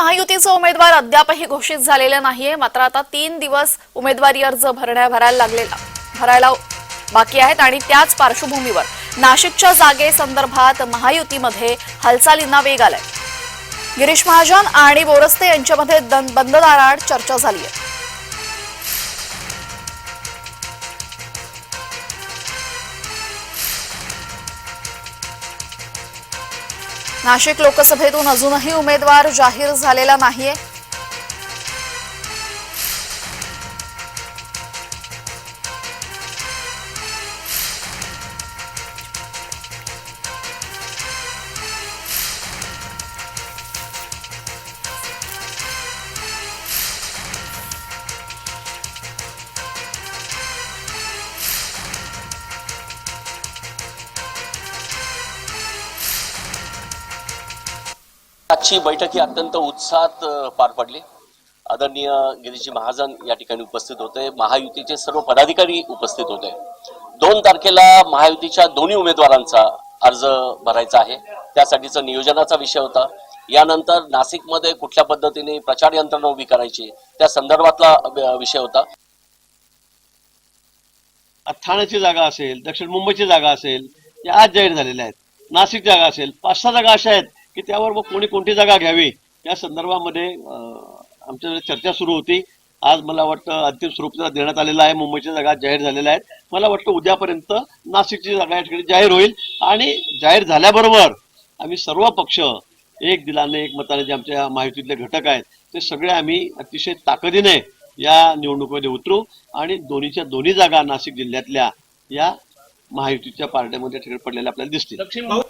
महायुतीचं उमेदवार अद्यापही घोषित झालेलं नाहीये. मात्र आता तीन दिवस उमेदवारी अर्ज भरण्या भरायला लागलेला भरायला बाकी आहेत आणि त्याच पार्श्वभूमीवर नाशिकच्या जागेसंदर्भात महायुतीमध्ये हालचालींना वेग आलाय. गिरीश महाजन आणि बोरस्ते यांच्यामध्ये दन- बंद दाराआड चर्चा झाली आहे नाशिक लोकसभेतून अजूनही उमेदवार जाहीर झालेला नाहीये. आजची बैठक ही अत्यंत उत्साहात पार पडली. आदरणीय गिरीजी महाजन या ठिकाणी उपस्थित होते. महायुतीचे सर्व पदाधिकारी उपस्थित होते. दोन तारखेला महायुतीच्या दोन्ही उमेदवारांचा अर्ज भरायचा आहे. त्यासाठीचा नियोजनाचा विषय होता. यानंतर नाशिकमध्ये कुठल्या पद्धतीने प्रचार यंत्रणा उभी करायची त्या संदर्भातला विषय होता. ठाण्याची जागा असेल दक्षिण मुंबईची जागा असेल या आज जाहीर झालेल्या आहेत. नाशिक जागा असेल पाच सहा जागा अशा आहेत. की त्यावर मग कोणी कोणती जागा घ्यावी? या संदर्भामध्ये आमच्या चर्चा सुरू होती. आज मला वाटतं अंतिम स्वरूप देण्यात आलेलं आहे. मुंबईच्या जागा जाहीर झालेल्या आहेत. मला वाटतं उद्यापर्यंत नाशिकची जागा या ठिकाणी जाहीर होईल. आणि जाहीर झाल्याबरोबर आम्ही सर्व पक्ष एक दिलाने एक मताने जे आमच्या माहितीतले घटक आहेत ते सगळे आम्ही अतिशय ताकदीने या निवडणुकीमध्ये उतरू आणि दोन्हीच्या दोन्ही जागा नाशिक जिल्ह्यातल्या या महायुतीच्या पार्ट्यामध्ये ठिकाणी पडलेल्या आपल्याला दिसतील. दक्षिण भाऊ